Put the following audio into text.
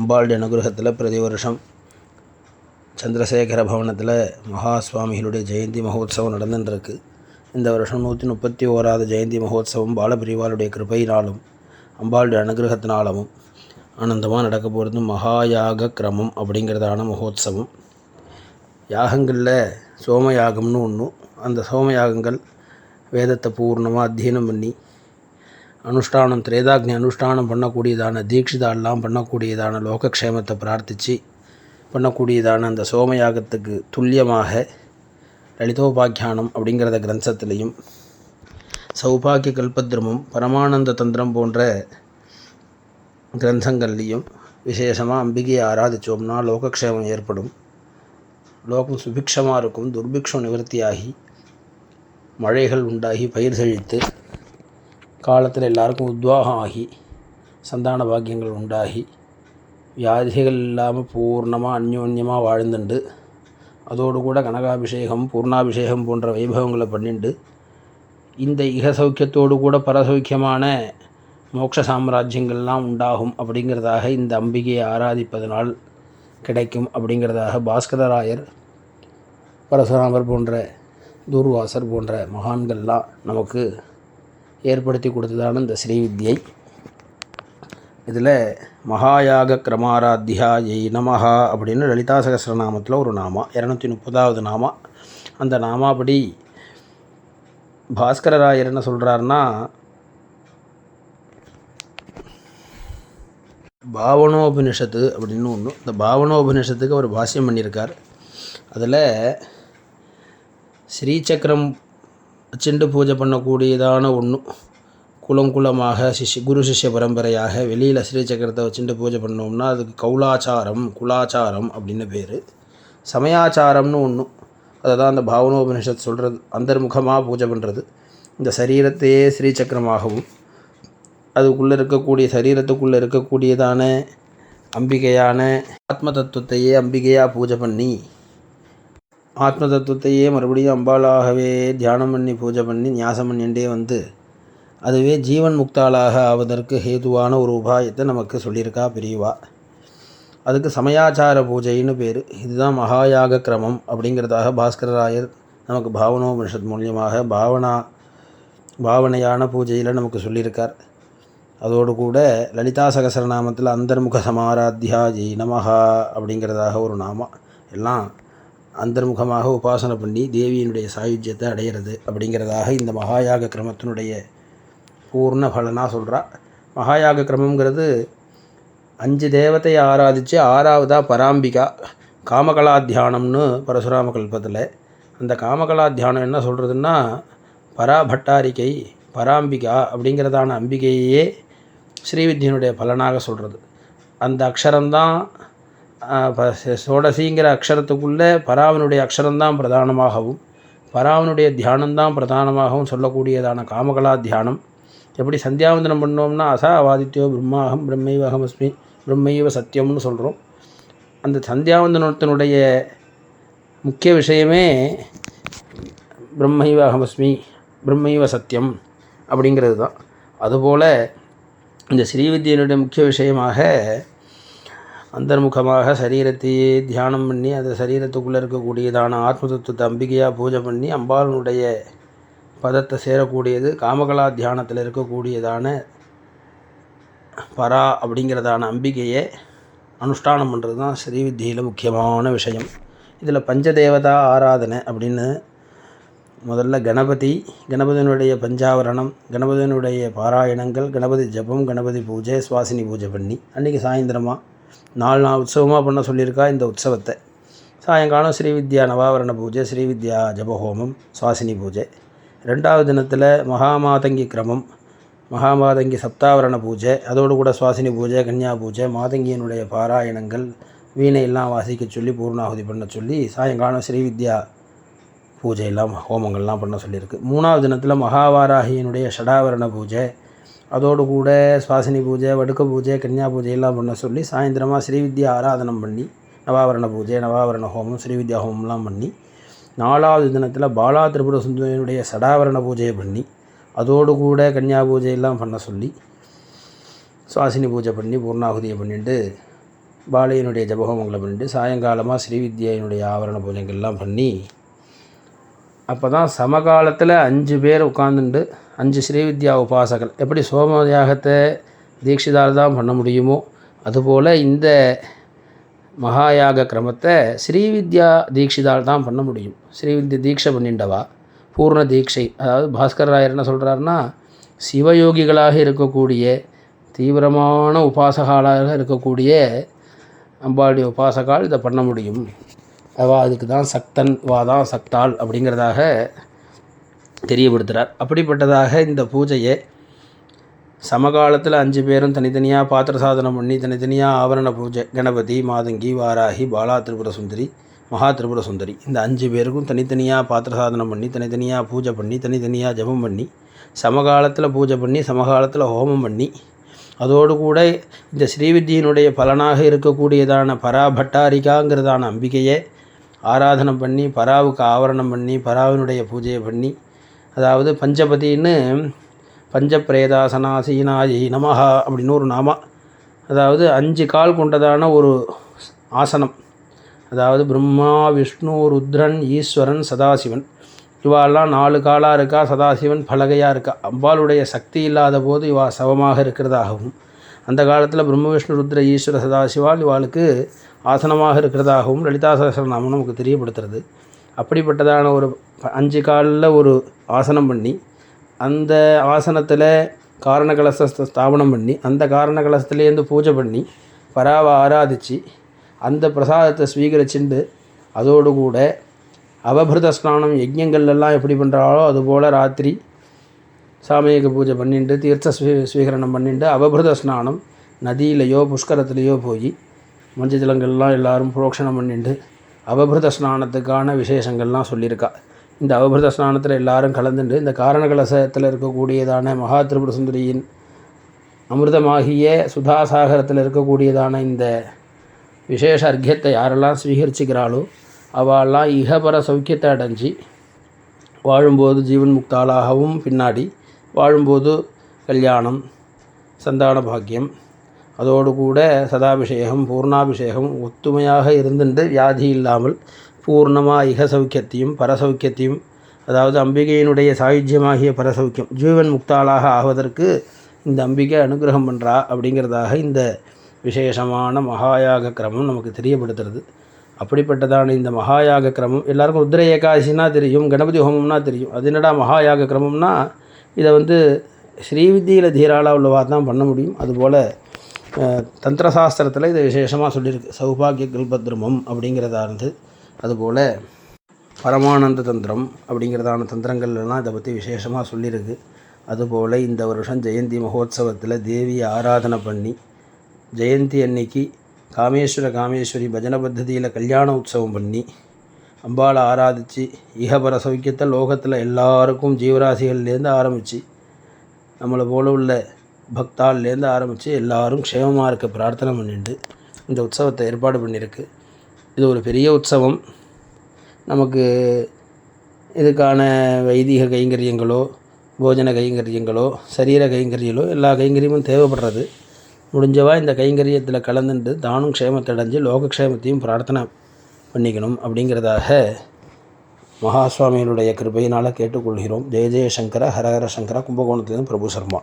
அம்பாளுடைய அனுகிரகத்தில் பிரதி வருஷம் சந்திரசேகர பவனத்தில் மகா சுவாமிகளுடைய ஜெயந்தி மகோத்சவம் நடந்துட்டுருக்கு இந்த வருஷம் நூற்றி முப்பத்தி ஓராவது ஜெயந்தி மகோத்சவம் பாலபிரிவாளுடைய கிருபையினாலும் அம்பாளுடைய அனுகிரகத்தினாலும் ஆனந்தமாக நடக்க போகிறது மகாயாக கிரமம் அப்படிங்கிறதான மகோத்சவம். யாகங்களில் சோமயாகம்னு ஒன்று அந்த சோமயாகங்கள் வேதத்தை பூர்ணமாக அத்தியனம் பண்ணி அனுஷ்டானம் திரேதாக்னி அனுஷ்டானம் பண்ணக்கூடியதான தீட்சிதாலாம் பண்ணக்கூடியதான லோகக்ஷேமத்தை பிரார்த்தித்து பண்ணக்கூடியதான அந்த சோமயாகத்துக்கு துல்லியமாக லலிதோபாக்கியானம் அப்படிங்கிறத கிரந்தத்திலையும் சௌபாக்கிய கல்பத்ருமம் பரமானந்த தந்திரம் போன்ற கிரந்தங்கள்லேயும் விசேஷமாக அம்பிகையை ஆராதித்தோம்னா லோகக்ஷேமம் ஏற்படும். லோகம் சுபிக்ஷமாக இருக்கும் துர்பிக்ஷம் நிவர்த்தியாகி மழைகள் உண்டாகி பயிர் செழித்து காலத்தில் எல்லாருக்கும் உத்வாகம் ஆகி சந்தான பாக்கியங்கள் உண்டாகி வியாதிகள் இல்லாமல் பூர்ணமாக அந்யோன்யமாக வாழ்ந்துண்டு அதோடு கூட கனகாபிஷேகம் பூர்ணாபிஷேகம் போன்ற வைபவங்களை பண்ணிண்டு இந்த இக சௌக்கியத்தோடு கூட பரசௌக்கியமான மோட்ச சாம்ராஜ்யங்கள்லாம் உண்டாகும் அப்படிங்கிறதாக இந்த அம்பிகையை ஆராதிப்பதனால் கிடைக்கும் அப்படிங்கிறதாக பாஸ்கரராயர் பரசுராமர் போன்ற தூர்வாசர் போன்ற மகான்கள்லாம் நமக்கு ஏற்படுத்தி கொடுத்ததான இந்த ஸ்ரீவித்யை இதில் மகாயாக கிரமாராத்தியாயை நமஹா அப்படின்னு லலிதா சகசிரநாமத்தில் ஒரு நாமா இரநூத்தி முப்பதாவது நாமா. அந்த நாமாபடி பாஸ்கரராயர் என்ன சொல்கிறாருன்னா பாவனோபனிஷத்து அப்படின்னு ஒன்று இந்த பாவனோபனிஷத்துக்கு அவர் பாஷ்யம் பண்ணியிருக்கார். அதில் ஸ்ரீசக்கரம் செண்டு பூஜை பண்ணக்கூடியதான ஒன்று குலம் குலமாக சிஷ்ய குரு சிஷ்ய பரம்பரையாக வெளியில் ஸ்ரீசக்கரத்தை வச்சுட்டு பூஜை பண்ணோம்னா அதுக்கு கௌலாச்சாரம் குலாச்சாரம் அப்படின்னு பேர். சமயாச்சாரம்னு ஒன்று அதை தான் அந்த பாவனோபனிஷத் சொல்கிறது அந்தர்முகமாக பூஜை பண்ணுறது இந்த சரீரத்தையே ஸ்ரீசக்கரமாகவும் அதுக்குள்ளே இருக்கக்கூடிய சரீரத்துக்குள்ளே இருக்கக்கூடியதான அம்பிகையான ஆத்ம தத்துவத்தையே அம்பிகையாக பூஜை பண்ணி ஆத்ம தத்துவத்தையே மறுபடியும் அம்பாளாகவே தியானம் பண்ணி பூஜை பண்ணி ஞாசம் பண்ணிகிட்டே வந்து அதுவே ஜீவன் முக்தாளாக ஆவதற்கு ஹேதுவான ஒரு உபாயத்தை நமக்கு சொல்லியிருக்கா பிரிவா அதுக்கு சமயாச்சார பூஜைன்னு பேர். இதுதான் மகாயாக கிரமம் அப்படிங்கிறதாக பாஸ்கரராயர் நமக்கு பாவனோபனிஷத் மூலியமாக பாவனா பாவனையான பூஜையில் நமக்கு சொல்லியிருக்கார். அதோடு கூட லலிதா சகசரநாமத்தில் அந்தர்முக சமாராத்தியாஜி ஜெய் நமஹா அப்படிங்கிறதாக ஒரு நாமம். எல்லாம் அந்தர்முகமாக உபாசனை பண்ணி தேவியினுடைய சாயுஜ்யத்தை அடையிறது அப்படிங்கிறதாக இந்த மகாயாக கிரமத்தினுடைய பூர்ண பலனாக சொல்கிறா மகாயாக கிரமங்கிறது அஞ்சு தேவத்தையை ஆராதித்து ஆறாவதாக பராம்பிகா காமகலா தியானம்னு பரசுராம கல்பத்தில். அந்த காமகலா தியானம் என்ன சொல்கிறதுன்னா பராபட்டாரிக்கை பராம்பிகா அப்படிங்கிறதான அம்பிகையே ஸ்ரீவித்யனுடைய பலனாக சொல்கிறது அந்த அக்ஷரம்தான் சோடசிங்கிற அக்ஷரத்துக்குள்ளே பராவனுடைய அக்ஷரம்தான் பிரதானமாகவும் பராவனுடைய தியானம்தான் பிரதானமாகவும் சொல்லக்கூடியதான காமகலா தியானம். எப்படி சந்தியாவந்தனம் பண்ணோம்னா அசா அவாதித்யோ பிரம்மாகம் பிரம்மைவகம் அஸ்மி பிரம்மைவ சத்தியம்னு சொல்கிறோம் அந்த சந்தியாவந்தனத்தினுடைய முக்கிய விஷயமே பிரம்மைவ அகமஸ்மி பிரம்மைவ சத்தியம் அப்படிங்கிறது தான். அதுபோல் இந்த ஸ்ரீவித்யனுடைய முக்கிய விஷயமாக அந்தர்முகமாக சரீரத்தையே தியானம் பண்ணி அந்த சரீரத்துக்குள்ளே இருக்கக்கூடியதான ஆத்ம தத்துவத்தை அம்பிகையாக பூஜை பண்ணி அம்பாளனுடைய பதத்தை சேரக்கூடியது காமகலா தியானத்தில் இருக்கக்கூடியதான பரா அப்படிங்கிறதான அம்பிகையை அனுஷ்டானம் பண்ணுறது தான் ஸ்ரீவித்தியில் முக்கியமான விஷயம். இதில் பஞ்சதேவதா ஆராதனை அப்படின்னு முதல்ல கணபதி கணபதியினுடைய பஞ்சாவரணம் கணபதியினுடைய பாராயணங்கள் கணபதி ஜபம் கணபதி பூஜை சுவாசினி பூஜை பண்ணி அன்றைக்கி சாயந்தரமாக நாலு நாள் உற்சவமாக பண்ண சொல்லியிருக்கா இந்த உற்சவத்தை. சாயங்காலம் ஸ்ரீவித்யா நவாவரண பூஜை ஸ்ரீவித்யா ஜபஹோமம் சுவாசினி பூஜை. ரெண்டாவது தினத்தில் மகாமாதங்கி கிரமம் மகாமாதங்கி சப்தாவரண பூஜை அதோடு கூட சுவாசினி பூஜை கன்னியா பூஜை மாதங்கியினுடைய பாராயணங்கள் வீணையெல்லாம் வாசிக்க சொல்லி பூர்ணாகுதி பண்ண சொல்லி சாயங்காலம் ஸ்ரீவித்யா பூஜையெல்லாம் ஹோமங்கள்லாம் பண்ண சொல்லியிருக்கு. மூணாவது தினத்தில் மகாவாராகியினுடைய ஷடாவரண பூஜை அதோடு கூட சுவாசினி பூஜை வடுக்க பூஜை கன்யா பூஜை எல்லாம் பண்ண சொல்லி சாயந்தரமாக ஸ்ரீவித்யா ஆராதனம் பண்ணி நவாவரண பூஜை நவாவரண ஹோமம் ஸ்ரீவித்யா ஹோமம்லாம் பண்ணி நாலாவது தினத்தில் பாலா திரிபுர சுந்தரனுடைய சடாவரண பூஜையை பண்ணி அதோடு கூட கன்யா பூஜையெல்லாம் பண்ண சொல்லி சுவாசினி பூஜை பண்ணி பூர்ணாகுதியை பண்ணிட்டு பாலையனுடைய ஜபஹோமங்களை பண்ணிட்டு சாயங்காலமாக ஸ்ரீவித்யினுடைய ஆவரண பூஜைகள்லாம் பண்ணி அப்போ தான் சமகாலத்தில் அஞ்சு பேர் உட்காந்துண்டு அஞ்சு ஸ்ரீவித்யா உபாசகர். எப்படி சோமயாகத்தை தீட்சிதால் தான் பண்ண முடியுமோ அதுபோல் இந்த மகாயாக கிரமத்தை ஸ்ரீவித்யா தீட்சிதால் தான் பண்ண முடியும். ஸ்ரீவித்யா தீட்சை பண்ணிண்டவா? பூர்ண தீட்சை. அதாவது பாஸ்கர் ராயர் என்ன சொல்கிறாருன்னா சிவயோகிகளாக இருக்கக்கூடிய தீவிரமான உபாசகாலாக இருக்கக்கூடிய அம்பாளுடைய உபாசகால் இதை பண்ண முடியும். அவா அதுக்கு தான் சக்தன் வா தான் சக்தாள் அப்படிங்கிறதாக தெரியப்படுத்துகிறார் அப்படிப்பட்டதாக இந்த பூஜையை சமகாலத்தில் அஞ்சு பேரும் தனித்தனியாக பாத்திர சாதனம் பண்ணி தனித்தனியாக ஆவரண பூஜை. கணபதி மாதங்கி வாராகி பாலா திரிபுர சுந்தரி மகா திரிபுர சுந்தரி. இந்த அஞ்சு பேருக்கும் தனித்தனியாக பாத்திர சாதனம் பண்ணி தனித்தனியாக பூஜை பண்ணி தனித்தனியாக ஜபம் பண்ணி சமகாலத்தில் பூஜை பண்ணி சமகாலத்தில் ஹோமம் பண்ணி அதோடு கூட இந்த ஸ்ரீவித்தியினுடைய பலனாக இருக்கக்கூடியதான பராபட்டாரிகாங்கிறதான அம்பிகையை ஆராதனை பண்ணி பராவுக்கு ஆவரணம் பண்ணி பராவினுடைய பூஜையை பண்ணி அதாவது பஞ்சபதின்னு பஞ்சப்பிரேதாசனாசீனாயி நமஹா அப்படின்னு ஒரு நாமா அதாவது அஞ்சு கால் கொண்டதான ஒரு ஆசனம். அதாவது பிரம்மா விஷ்ணு ருத்ரன் ஈஸ்வரன் சதாசிவன். இவாலாம் நாலு காலாக இருக்கா சதாசிவன் பலகையாக இருக்கா? அம்பாளுடைய சக்தி இல்லாத போது இவா சவமாக இருக்கிறதாகவும் அந்த காலத்தில் பிரம்ம விஷ்ணு ருத்ர ஈஸ்வர சதாசிவால் இவாளுக்கு ஆசனமாக இருக்கிறதாகவும் லலிதா சகசரநாமம் நமக்கு தெரியப்படுத்துறது. அப்படிப்பட்டதான ஒரு ப- அஞ்சு காலில் ஒரு ஆசனம் பண்ணி அந்த ஆசனத்தில் காரண ஸ்தாபனம் பண்ணி அந்த காரண கலசத்துலேருந்து பூஜை பண்ணி பராவை ஆராதிச்சு அந்த பிரசாதத்தை ஸ்வீகரிச்சுண்டு அதோடு கூட அவபிருத ஸ்நானம் யஜ்யங்கள்லாம் எப்படி பண்ணுறாளோ அதுபோல் ராத்திரி சாமியக பூஜை பண்ணிட்டு தீர்த்த ஸ்வீ ஸ்வீகரணம் பண்ணிட்டு அவபிருத ஸ்நானம் நதியிலையோ புஷ்கரத்துலேயோ போய் மஞ்சள் ஜலங்கள்லாம் எல்லாரும் புரோக்ஷணம் பண்ணிட்டு அவபிருத ஸ்நானத்துக்கான விசேஷங்கள்லாம் சொல்லியிருக்கா. இந்த அவபிருத ஸ்நானத்தில் எல்லாரும் கலந்துட்டு இந்த காரணகலசத்தில் இருக்கக்கூடியதான மகா திரிபுர சுந்தரியின் அமிர்தமாகிய சுதாசாகரத்தில் இருக்கக்கூடியதான இந்த விசேஷ அர்க்கியத்தை யாரெல்லாம் ஸ்வீகரிச்சுக்கிறாளோ அவெல்லாம் இகபர சௌக்கியத்தை அடைஞ்சி வாழும்போது ஜீவன் முக்தாளாகவும் பின்னாடி வாழும்போது கல்யாணம் சந்தான பாக்கியம் அதோடு கூட சதாபிஷேகம் பூர்ணாபிஷேகம் ஒத்துமையாக இருந்துட்டு வியாதி இல்லாமல் பூர்ணமாக இக சௌக்கியத்தையும் பரசௌக்கியத்தையும் அதாவது அம்பிகையினுடைய சாயுஜ்யமாகிய பரசௌக்கியம் ஜீவன் முக்தாளாக ஆவதற்கு இந்த அம்பிகை அனுகிரகம் பண்ணுறா அப்படிங்கிறதாக இந்த விசேஷமான மகாயாக கிரமம் நமக்கு தெரியப்படுத்துறது. அப்படிப்பட்டதான இந்த மகாயாக கிரமம் எல்லாருக்கும் ருத்ர ஏகாதசினா தெரியும் கணபதி ஹோமம்னா தெரியும். அது என்னடா மகாயாக கிரமம்னா இதை வந்து ஸ்ரீவித்தியில் தீராளா உள்ளவா தான் பண்ண முடியும். அதுபோல் தந்திரசாஸ்திரத்தில் இதை விசேஷமாக சொல்லியிருக்கு. சௌபாகிய கல்பத்ருமம் அப்படிங்கிறதா இருந்து அதுபோல் பரமானந்த தந்திரம் அப்படிங்கிறதான தந்திரங்கள்லாம் இதை பற்றி விசேஷமாக சொல்லியிருக்கு. அதுபோல் இந்த வருஷம் ஜெயந்தி மகோத்சவத்தில் தேவியை ஆராதனை பண்ணி ஜெயந்தி அன்னைக்கு காமேஸ்வர காமேஸ்வரி பஜன பத்ததியில் கல்யாண உற்சவம் பண்ணி அம்பாளை ஆராதித்து இகபர சௌக்கியத்தை லோகத்தில் எல்லாருக்கும் ஜீவராசிகள்லேருந்து ஆரம்பித்து நம்மளை போல உள்ள பக்தாள்லேருந்து ஆரம்பித்து எல்லாரும் க்ஷேமமாக இருக்க பிரார்த்தனை பண்ணிட்டு இந்த உற்சவத்தை ஏற்பாடு பண்ணியிருக்கு. இது ஒரு பெரிய உற்சவம். நமக்கு இதுக்கான வைதிக கைங்கரியங்களோ போஜன கைங்கரியங்களோ சரீர கைங்கரியங்களோ எல்லா கைங்கரியமும் தேவைப்படுறது. முடிஞ்சவா இந்த கைங்கரியத்தில் கலந்துட்டு தானும் க்ஷேமத்தை அடைஞ்சு லோகக்ஷேமத்தையும் பிரார்த்தனை பண்ணிக்கணும் அப்படிங்கிறதாக மகாசுவாமிகளுடைய கிருபையினால் கேட்டுக்கொள்கிறோம். ஜெய ஜெயசங்கர ஹரஹர சங்கர கும்பகோணத்திலிருந்து பிரபு சர்மா.